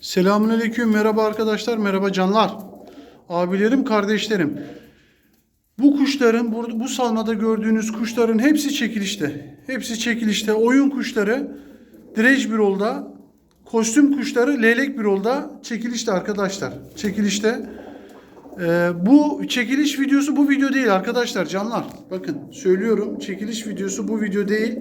Selamünaleyküm. Merhaba arkadaşlar. Merhaba canlar. Abilerim, kardeşlerim. Bu kuşların, bu, salmada gördüğünüz kuşların hepsi çekilişte. Hepsi çekilişte. Oyun kuşları Drej Birol'da, kostüm kuşları Leylek Birol'da çekilişte arkadaşlar. Çekilişte. Ee, bu çekiliş videosu bu video değil arkadaşlar canlar. Bakın söylüyorum çekiliş videosu bu video değil.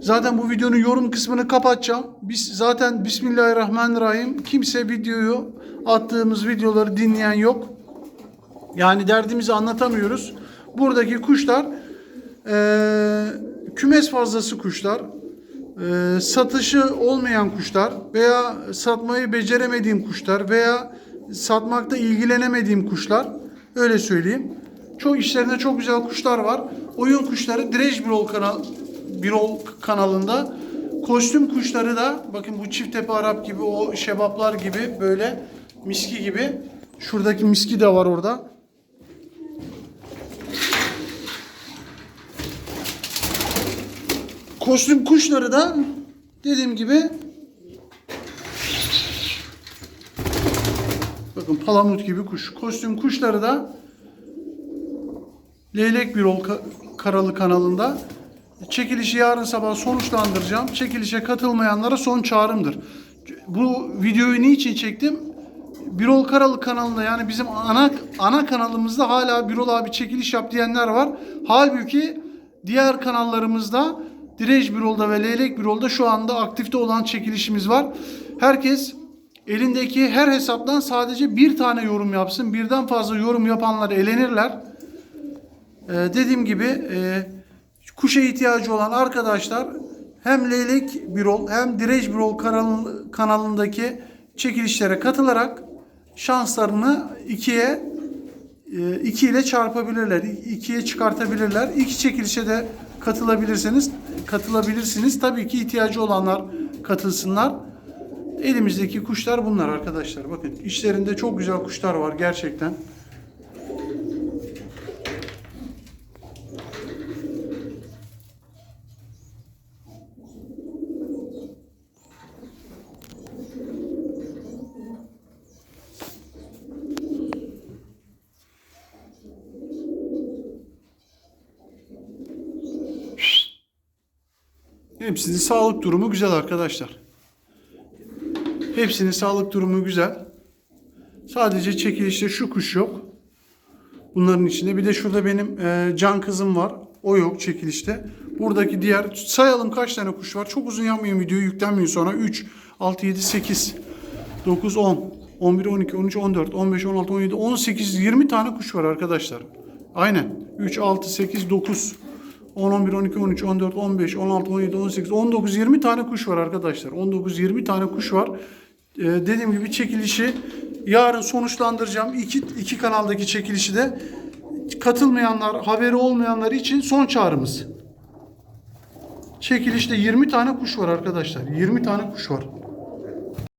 Zaten bu videonun yorum kısmını kapatacağım. Biz zaten Bismillahirrahmanirrahim kimse videoyu attığımız videoları dinleyen yok. Yani derdimizi anlatamıyoruz. Buradaki kuşlar eee, kümes fazlası kuşlar, eee, satışı olmayan kuşlar veya satmayı beceremediğim kuşlar veya satmakta ilgilenemediğim kuşlar. Öyle söyleyeyim. Çok işlerinde çok güzel kuşlar var. Oyun kuşları Birol kanal Birol kanalında. Kostüm kuşları da bakın bu çift tepe Arap gibi o şebaplar gibi böyle miski gibi. Şuradaki miski de var orada. Kostüm kuşları da dediğim gibi bakın palamut gibi kuş. Kostüm kuşları da Leylek Birol Ka- Karalı kanalında çekilişi yarın sabah sonuçlandıracağım. Çekilişe katılmayanlara son çağrımdır. Bu videoyu niçin çektim? Birol Karalı kanalında yani bizim ana ana kanalımızda hala Birol abi çekiliş yap diyenler var. Halbuki diğer kanallarımızda Direj Birol'da ve Leylek Birol'da şu anda aktifte olan çekilişimiz var. Herkes elindeki her hesaptan sadece bir tane yorum yapsın. Birden fazla yorum yapanlar elenirler. Ee, dediğim gibi e, kuşa ihtiyacı olan arkadaşlar hem Leylek Birol hem Direj Birol kanal- kanalındaki çekilişlere katılarak şanslarını ikiye e, iki ile çarpabilirler. ikiye çıkartabilirler. İki çekilişe de katılabilirsiniz. Katılabilirsiniz. Tabii ki ihtiyacı olanlar katılsınlar. Elimizdeki kuşlar bunlar arkadaşlar. Bakın işlerinde çok güzel kuşlar var gerçekten. Hepsinin sağlık durumu güzel arkadaşlar. Hepsinin sağlık durumu güzel. Sadece çekilişte şu kuş yok. Bunların içinde. Bir de şurada benim e, can kızım var. O yok çekilişte. Buradaki diğer sayalım kaç tane kuş var. Çok uzun yapmayayım videoyu yüklenmeyin sonra. 3, 6, 7, 8, 9, 10, 11, 12, 13, 14, 15, 16, 17, 18, 20 tane kuş var arkadaşlar. Aynen. 3, 6, 8, 9, 10, 11, 12, 13, 14, 15, 16, 17, 18, 19, 20 tane kuş var arkadaşlar. 19, 20 tane kuş var. Ee, dediğim gibi çekilişi yarın sonuçlandıracağım. İki, iki kanaldaki çekilişi de katılmayanlar, haberi olmayanlar için son çağrımız. Çekilişte 20 tane kuş var arkadaşlar. 20 tane kuş var.